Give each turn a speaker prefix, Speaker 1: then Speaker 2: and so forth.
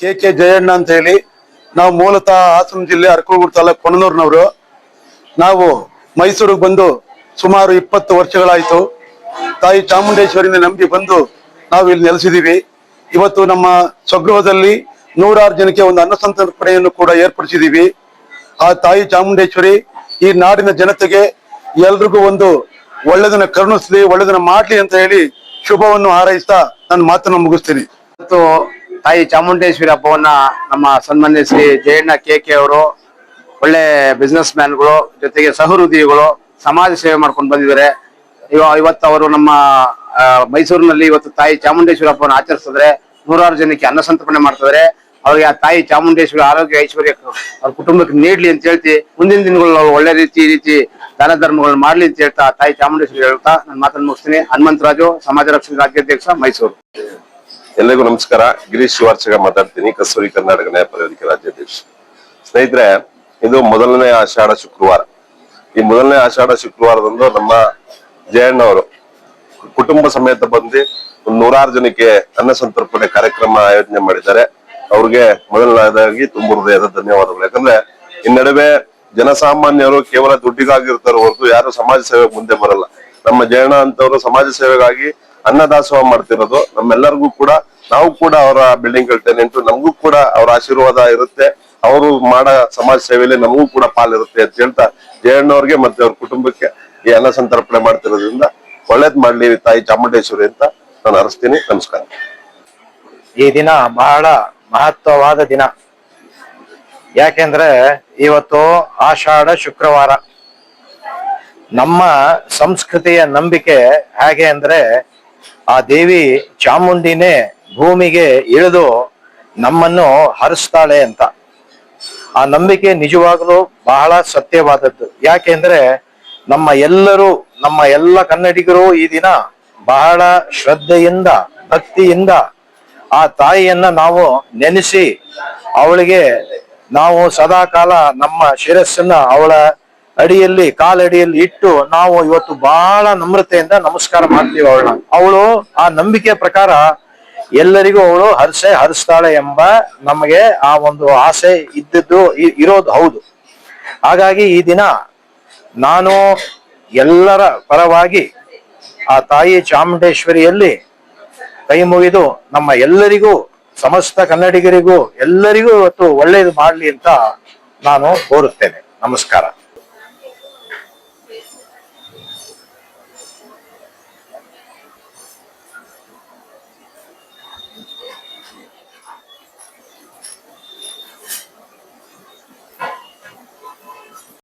Speaker 1: K K Jayanna ಅಂತ ಹೇಳಿ ನಾವು ಮೂಲತಃ ಹಾಸನ ಜಿಲ್ಲೆ ಅರಕಲಗೂಡು ತಾಲೂಕು ಕೊನೂರ್ನವರು ನಾವು ಮೈಸೂರಿಗೆ ಬಂದು ಸುಮಾರು ಇಪ್ಪತ್ತು ವರ್ಷಗಳಾಯಿತು. ತಾಯಿ ಚಾಮುಂಡೇಶ್ವರಿಯಿಂದ ನಂಬಿ ಬಂದು ನಾವು ಇಲ್ಲಿ ನೆಲೆಸಿದೀವಿ ಇವತ್ತು ನಮ್ಮ ಸ್ವಗೃಹದಲ್ಲಿ ನೂರಾರು ಜನಕ್ಕೆ ಒಂದು ಅನ್ನಸಂತರ್ಪಣೆಯನ್ನು ಕೂಡ ಏರ್ಪಡಿಸಿದೀವಿ ಆ ತಾಯಿ ಚಾಮುಂಡೇಶ್ವರಿ ಈ ನಾಡಿನ ಜನತೆಗೆ ಎಲ್ರಿಗೂ ಒಂದು ಒಳ್ಳೆದನ್ನ ಕರುಣಿಸ್ಲಿ, ಒಳ್ಳೆದನ್ನ ಮಾಡ್ಲಿ ಅಂತ ಹೇಳಿ ಶುಭವನ್ನು ಹಾರೈಸ್ತಾ ನನ್ನ ಮಾತನ್ನು ಮುಗಿಸ್ತೀನಿ.
Speaker 2: ಇವತ್ತು ತಾಯಿ ಚಾಮುಂಡೇಶ್ವರಿ ಹಬ್ಬವನ್ನ ನಮ್ಮ ಸನ್ಮಾನ್ಯ ಶ್ರೀ ಜಯಣ್ಣ ಕೆ ಕೆ ಅವರು ಒಳ್ಳೆ ಬಿಸ್ನೆಸ್ ಮ್ಯಾನ್ಗಳು ಜೊತೆಗೆ ಸಹೃದಯಿಗಳು, ಸಮಾಜ ಸೇವೆ ಮಾಡ್ಕೊಂಡು ಬಂದಿದ್ದಾರೆ. ಇವ- ಇವತ್ತು ಅವರು ನಮ್ಮ ಮೈಸೂರಿನಲ್ಲಿ ಇವತ್ತು ತಾಯಿ ಚಾಮುಂಡೇಶ್ವರಿ ಹಬ್ಬವನ್ನು ಆಚರಿಸಿದ್ರೆ ನೂರಾರು ಜನಕ್ಕೆ ಅನ್ನ ಸಂತರ್ಪಣೆ ಮಾಡ್ತಿದ್ದಾರೆ. ಅವ್ರಿಗೆ ಆ ತಾಯಿ ಚಾಮುಂಡೇಶ್ವರಿ ಆರೋಗ್ಯ ಐಶ್ವರ್ಯ ಅವ್ರ ಕುಟುಂಬಕ್ಕೆ ನೀಡ್ಲಿ ಅಂತ ಹೇಳ್ತಿ, ಮುಂದಿನ ದಿನಗಳಲ್ಲಿ ಒಳ್ಳೆ ರೀತಿ ರೀತಿ ದಾನ ಧರ್ಮಗಳನ್ನ ಮಾಡ್ಲಿ ಅಂತ ಹೇಳ್ತಾ ತಾಯಿ ಚಾಮುಂಡೇಶ್ವರಿ ಹೇಳ್ತಾ ನನ್ನ ಮಾತನ್ನು ಮುಗಿಸ್ತೀನಿ. ಹನುಮಂತರಾಜು ಸಮಾಜ ರಕ್ಷಣೆ ರಾಜ್ಯಾಧ್ಯಕ್ಷ, ಮೈಸೂರು.
Speaker 3: ಎಲ್ಲರಿಗೂ ನಮಸ್ಕಾರ. ಗಿರೀಶ್ ಶಿವಾರ್ಚಗ ಮಾತಾಡ್ತೀನಿ. ಕಸ್ತೂರಿ ಕರ್ನಾಟಕ ನ್ಯಾಯ ಪರಿವೇದಿಕೆ ರಾಜ್ಯಾಧ್ಯಕ್ಷ. ಸ್ನೇಹಿತರೆ, ಇದು ಮೊದಲನೇ ಆಷಾಢ ಶುಕ್ರವಾರ. ಈ ಮೊದಲನೇ ಆಷಾಢ ಶುಕ್ರವಾರದಂದು ನಮ್ಮ ಜಯಣ್ಣವರು ಕುಟುಂಬ ಸಮೇತ ಬಂದು ಒಂದು ನೂರಾರು ಜನಕ್ಕೆ ಅನ್ನ ಸಂತರ್ಪಣೆ ಕಾರ್ಯಕ್ರಮ ಆಯೋಜನೆ ಮಾಡಿದ್ದಾರೆ. ಅವ್ರಿಗೆ ಮೊದಲನೇದಾಗಿ ತುಂಬ ಹೃದಯದ ಧನ್ಯವಾದಗಳು. ಯಾಕಂದ್ರೆ, ಈ ನಡುವೆ ಜನಸಾಮಾನ್ಯರು ಕೇವಲ ದುಡ್ಡಿಗಾಗಿರ್ತಾರೆ ಹೊರತು ಯಾರು ಸಮಾಜ ಸೇವೆಗೆ ಮುಂದೆ ಬರಲ್ಲ. ನಮ್ಮ ಜಯಣ್ಣ ಅಂತವರು ಸಮಾಜ ಸೇವೆಗಾಗಿ ಅನ್ನದಾಸೋಹ ಮಾಡ್ತಿರೋದು. ನಮ್ಮೆಲ್ಲರಿಗೂ ಕೂಡ, ನಾವು ಕೂಡ ಅವರ ಬಿಲ್ಡಿಂಗ್ ಟೆನೆಂಟ್ ನಮಗೂ ಕೂಡ ಅವರ ಆಶೀರ್ವಾದ ಇರುತ್ತೆ. ಅವರು ಮಾಡ ಸಮಾಜ ಸೇವೆಯಲ್ಲಿ ನಮಗೂ ಕೂಡ ಪಾಲಿರುತ್ತೆ ಅಂತ ಹೇಳ್ತಾ ಜಯಣ್ಣವ್ರಿಗೆ ಮತ್ತೆ ಅವ್ರ ಕುಟುಂಬಕ್ಕೆ ಈ ಅನ್ನ ಸಂತರ್ಪಣೆ ಮಾಡ್ತಿರೋದ್ರಿಂದ ಒಳ್ಳೇದ್ ಮಾಡ್ಲಿ ತಾಯಿ ಚಾಮುಂಡೇಶ್ವರಿ ಅಂತ ನಾನು ಹರಿಸ್ತೀನಿ ನಮಸ್ಕಾರ.
Speaker 4: ಈ ದಿನ ಬಹಳ ಮಹತ್ವವಾದ ದಿನ. ಯಾಕೆಂದ್ರೆ ಇವತ್ತು ಆಷಾಢ ಶುಕ್ರವಾರ. ನಮ್ಮ ಸಂಸ್ಕೃತಿಯ ನಂಬಿಕೆ ಹೇಗೆ ಅಂದ್ರೆ ಆ ದೇವಿ ಚಾಮುಂಡಿನೇ ಭೂಮಿಗೆ ಇಳಿದು ನಮ್ಮನ್ನು ಹರಿಸ್ತಾಳೆ ಅಂತ. ಆ ನಂಬಿಕೆ ನಿಜವಾಗಲೂ ಬಹಳ ಸತ್ಯವಾದದ್ದು. ಯಾಕೆಂದ್ರೆ ನಮ್ಮ ಎಲ್ಲರೂ, ನಮ್ಮ ಎಲ್ಲ ಕನ್ನಡಿಗರು ಈ ದಿನ ಬಹಳ ಶ್ರದ್ಧೆಯಿಂದ, ಭಕ್ತಿಯಿಂದ ಆ ತಾಯಿಯನ್ನ ನಾವು ನೆನೆಸಿ ಅವಳಿಗೆ ನಾವು ಸದಾ ಕಾಲ ನಮ್ಮ ಶಿರಸ್ಸನ್ನ ಅವಳ ಅಡಿಯಲ್ಲಿ, ಕಾಲಡಿಯಲ್ಲಿ ಇಟ್ಟು ನಾವು ಇವತ್ತು ಬಹಳ ನಮ್ರತೆಯಿಂದ ನಮಸ್ಕಾರ ಮಾಡ್ತೀವಿ ಅವಳನ್ನ. ಅವಳು ಆ ನಂಬಿಕೆ ಪ್ರಕಾರ ಎಲ್ಲರಿಗೂ ಅವಳು ಹರ್ಸೆ ಹರಿಸ್ತಾಳೆ ಎಂಬ ನಮಗೆ ಆ ಒಂದು ಆಸೆ ಇದ್ದದ್ದು ಇರೋದು ಹೌದು. ಹಾಗಾಗಿ ಈ ದಿನ ನಾನು ಎಲ್ಲರ ಪರವಾಗಿ ಆ ತಾಯಿ ಚಾಮುಂಡೇಶ್ವರಿಯಲ್ಲಿ ಕೈ ಮುಗಿದು ನಮ್ಮ ಎಲ್ಲರಿಗೂ ಸಮಸ್ತ ಕನ್ನಡಿಗರಿಗೂ ಎಲ್ಲರಿಗೂ ಇವತ್ತು ಒಳ್ಳೆಯದು ಮಾಡಲಿ ಅಂತ ನಾನು ಕೋರುತ್ತೇನೆ. ನಮಸ್ಕಾರ.